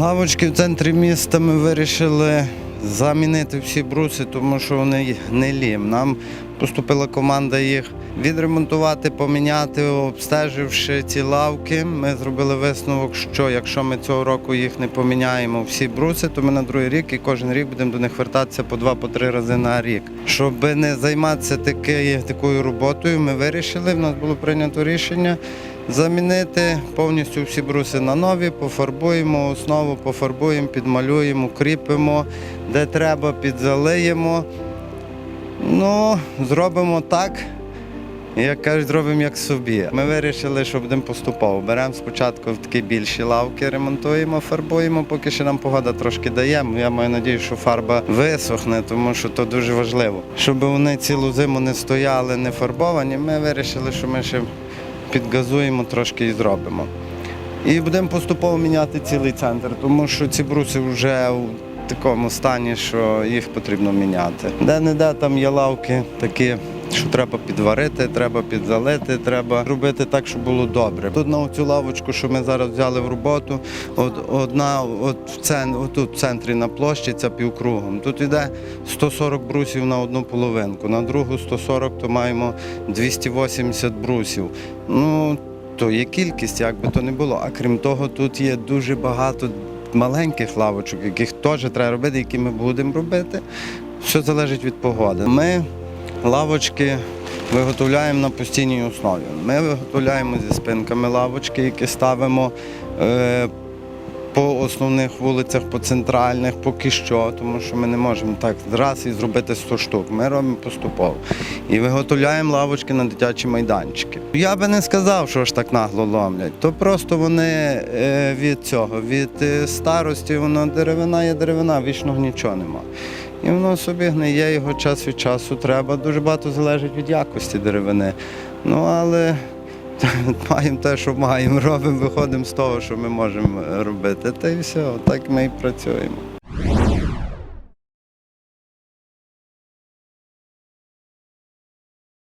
Лавочки в центрі міста ми вирішили замінити всі бруси, тому що вони не лім. Нам поступила команда їх відремонтувати, поміняти, обстеживши ці лавки. Ми зробили висновок, що якщо ми цього року їх не поміняємо всі бруси, то ми на другий рік і кожен рік будемо до них вертатися по два-по три рази на рік. Щоб не займатися таки- такою роботою, ми вирішили. В нас було прийнято рішення замінити повністю всі бруси на нові, пофарбуємо основу, пофарбуємо, підмалюємо, кріпимо, де треба, підзалиємо. Ну, зробимо так. Як кажуть, зробимо як собі. Ми вирішили, що будемо поступово. Беремо спочатку в такі більші лавки, ремонтуємо, фарбуємо, поки ще нам погода трошки дає. Я маю надію, що фарба висохне, тому що то дуже важливо. Щоб вони цілу зиму не стояли, не фарбовані, ми вирішили, що ми ще підгазуємо трошки і зробимо. І будемо поступово міняти цілий центр, тому що ці бруси вже у такому стані, що їх потрібно міняти. Де-не-де там є лавки такі, що треба підварити, треба підзалити, треба робити так, щоб було добре. Тут на цю лавочку, що ми зараз взяли в роботу, от, одна от в цен, отут в центрі на площі, це півкругом. Тут йде 140 брусів на одну половинку, на другу 140, то маємо 280 брусів. Ну, то є кількість, як би то не було. А крім того, тут є дуже багато маленьких лавочок, яких теж треба робити, які ми будемо робити. Все залежить від погоди. Ми лавочки виготовляємо на постійній основі. Ми виготовляємо зі спинками лавочки, які ставимо. Е, по основних вулицях, по центральних, поки що, тому що ми не можемо так раз і зробити 100 штук. Ми робимо поступово. І виготовляємо лавочки на дитячі майданчики. Я би не сказав, що ж так нагло ломлять. То просто вони е, від цього, від е, старості, воно деревина є деревина, вічного нічого нема. І воно собі гниє його час від часу треба. Дуже багато залежить від якості деревини. Ну але маємо те, що маємо, робимо, виходимо з того, що ми можемо робити. Та й все, так ми і працюємо.